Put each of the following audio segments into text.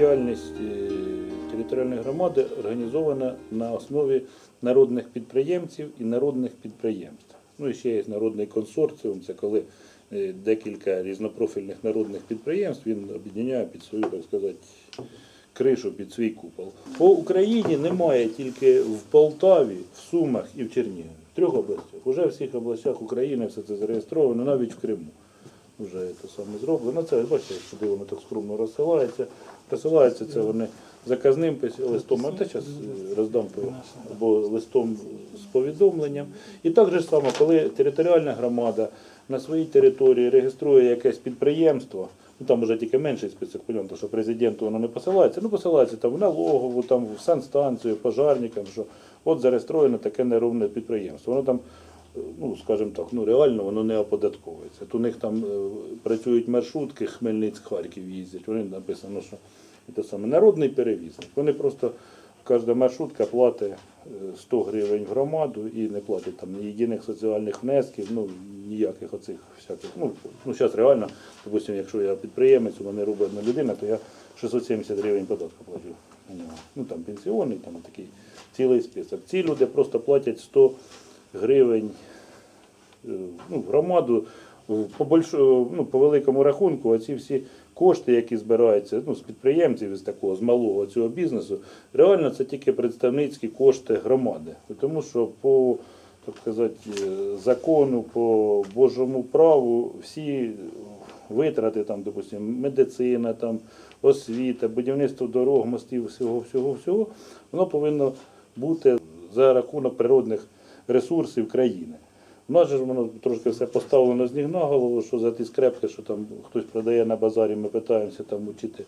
діяльність територіальної громади організована на основі народних підприємців і народних підприємств. Ну і ще є народний консорціум, це коли е, декілька різнопрофільних народних підприємств він об'єднує під свою, так сказати, кришу під свій купол. По Україні немає тільки в Полтаві, в Сумах і в Чернігові. В трьох областях. Уже в всіх областях України все це зареєстровано, навіть в Криму. Вже це саме зроблено. Це бачите, куди воно так скромно розсилається. Розсилається це вони заказним листом, а те зараз роздам або листом з повідомленням. І так же само, коли територіальна громада на своїй території реєструє якесь підприємство, ну там вже тільки менший список понятно, що президенту воно не посилається, ну посилається там в налогову, там в санстанцію, пожарникам, що от зареєстровано таке неровне підприємство. Воно там, е, ну скажімо так, ну реально воно не оподатковується. От у них там е, працюють маршрутки, Хмельницьк-Харків їздять, вони написано, що це саме народний перевізник. Вони просто кожна маршрутка платить е, 100 гривень в громаду і не платить там ні єдиних соціальних внесків, ну ніяких оцих всяких. Ну, ну зараз реально, допустим, якщо я підприємець, у мене рубельна людина, то я 670 гривень податку платю. Ну там пенсіонний, там такий цілий список. Ці люди просто платять 100 гривень е, ну, громаду по, большо, ну, по великому рахунку, оці всі кошти, які збираються ну, з підприємців, з такого, з малого цього бізнесу, реально це тільки представницькі кошти громади. Тому що по так сказати, е, закону, по Божому праву всі витрати, там, допустим, медицина, там, освіта, будівництво дорог, мостів, всього, всього, всього, воно повинно бути за рахунок природних ресурсів країни. У нас же воно трошки все поставлено з ніг на голову, що за ті скрепки, що там хтось продає на базарі, ми питаємося там учити,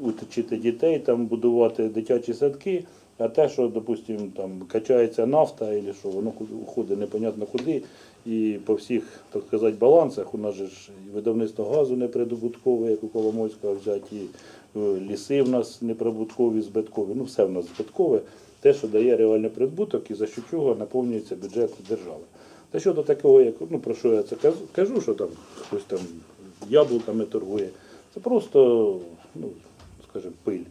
учити дітей, там будувати дитячі садки, а те, що, допустимо, там качається нафта, або що воно уходить непонятно куди, і по всіх, так сказати, балансах, у нас же ж видавництво газу неприбуткове, як у Коломойського взяти, ліси в нас неприбуткові, збиткові, ну все в нас збиткове, те, що дає реальний прибуток і за що чого наповнюється бюджет держави. Та щодо такого, як ну про що я це кажу, що там хтось там яблуками торгує, це просто, ну скажімо, пиль.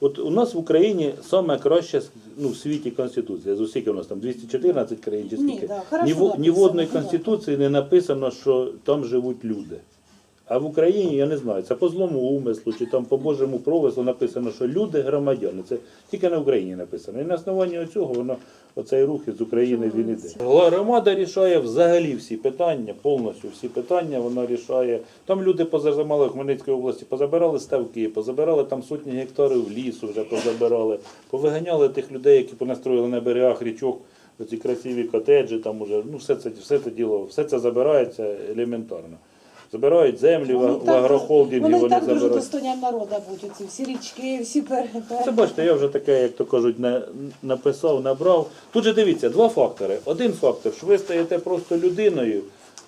От у нас в Україні саме краща ну, в світі конституція. З усіх у нас там 214 країн чи Ні, да, хорошо ні, ні в понятно. конституції не написано, що там живуть люди. А в Україні я не знаю, це по злому умислу чи там по Божому провислу написано, що люди громадяни. Це тільки на Україні написано. І на основанні цього воно оцей рух із України він іде. Громада рішає взагалі всі питання, повністю всі питання вона рішає. Там люди позазамали в Хмельницькій області, позабирали ставки, позабирали там сотні гектарів лісу, вже позабирали, повиганяли тих людей, які понастроїли на берегах річок. Ці красиві котеджі, там уже, ну все це, все це діло, все це забирається елементарно. Забирають землі, в, в агрохолдинги, Вони вони так дуже забирають. достояння народу будуть, ці всі річки, всі пер... Це бачите, я вже таке, як то кажуть, на- написав, набрав. Тут же дивіться, два фактори. Один фактор, що ви стаєте просто людиною,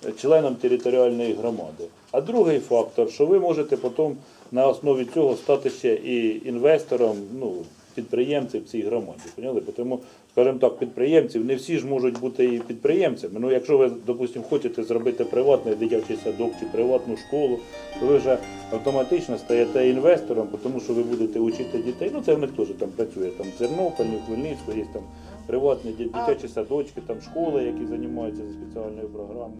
е, членом територіальної громади. А другий фактор, що ви можете потім на основі цього стати ще і інвестором, ну, підприємцем в цій громаді. Поняли? Тому, скажімо так, підприємців, не всі ж можуть бути і підприємцями. Ну, якщо ви, допустимо, хочете зробити приватний дитячий садок чи приватну школу, то ви вже автоматично стаєте інвестором, тому що ви будете учити дітей. Ну, це в них теж там працює. Там в Хмельницьку є там приватні дитячі садочки, там школи, які займаються за спеціальною програмою.